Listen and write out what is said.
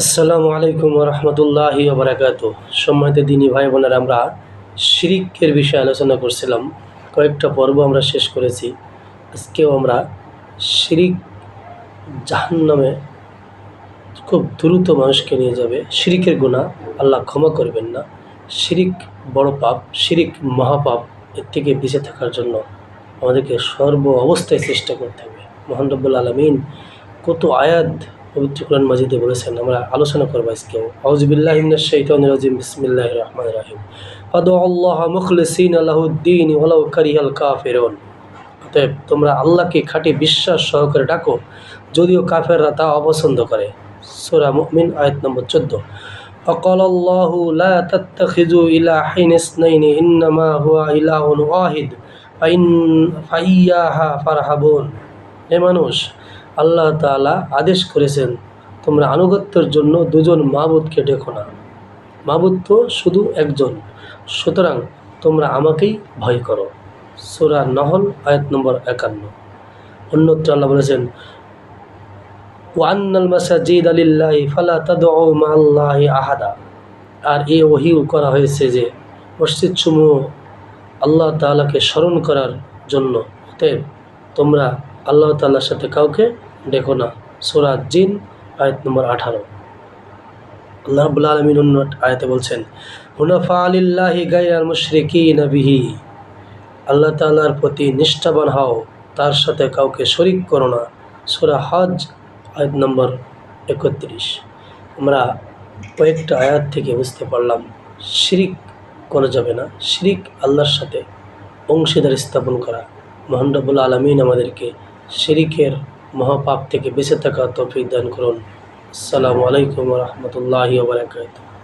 আসসালামু আলাইকুম রহমতুল্লাহি ওবরাকাত। সম্মানিত দিনী ভাই বোনেরা, আমরা শিরিকের বিষয়ে আলোচনা করছিলাম। কয়েকটা পর্ব আমরা শেষ করেছি। আজকেও আমরা শিরিক জাহান্নামে খুব দ্রুত মানুষকে নিয়ে যাবে। শিরিকের গুণা আল্লাহ ক্ষমা করবেন না। শিরিক বড় পাপ, শিরিক মহাপাপ, এর থেকে বেঁচে থাকার জন্য আমাদেরকে সর্ব অবস্থায় চেষ্টা করতে হবে। মোহান রব্বুল আলমিন কত আয়াত পবিত্র কোরআন মাজিদে বলেছেন, আমরা আলোচনা করব আজকেও আউজবিল্লাহিমিনা শৈতান বিসমিল্লাহ রহমান রাহিম। আদো আল্লাহ অতএব তোমরা আল্লাহকে খাটি বিশ্বাস সহকারে ডাকো, যদিও কাফেররা তা অপছন্দ করে। সোরা মুমিন, আয়াত নম্বর চোদ্দ। وقال الله لا تتخذوا إلهين হে মানুষ আল্লাহ তাআলা আদেশ করেছেন, তোমরা আনুগত্যের জন্য দুজন মাবুদকে ডেকো না। মাহবুদ তো শুধু একজন। সুতরাং তোমরা আমাকেই ভয় করো। সূরা নহল, আয়াত নম্বর একান্ন। অন্যত্র আল্লাহ বলেছেন ওয়ান্নাল মাসাজিদ আলিল্লাহি ফালা তাদউ মাআল্লাহি আহাদা। আর এ ওহিও করা হয়েছে যে মসজিদ সমূহ আল্লাহ তাআলাকে স্মরণ করার জন্য। অতএব তোমরা আল্লাহ তাআলার সাথে কাউকে ডেকো না, সূরা জিন, আয়াত নম্বর আঠারো। আল্লাহ আলামিন অন্য আয়াতে বলছেন, হুনাফা আলিল্লাহি গায়রাল মুশরিকিনা বিহি। আল্লাহ তাআলার প্রতি নিষ্ঠাবান হও, তার সাথে কাউকে শরিক করো না। সূরা হজ, আয়াত নম্বর একত্রিশ। আমরা কয়েকটা আয়াত থেকে বুঝতে পারলাম, শিরিক করা যাবে না। শিরিক আল্লাহর সাথে অংশীদার স্থাপন করা। মহান রব্বুল আলমিন আমাদেরকে শিরিকের মহাপাপ থেকে বেঁচে থাকা তৌফিক দান করুন। আসসালামু আলাইকুম রহমতুল্লাহি ওবরাকাতুহ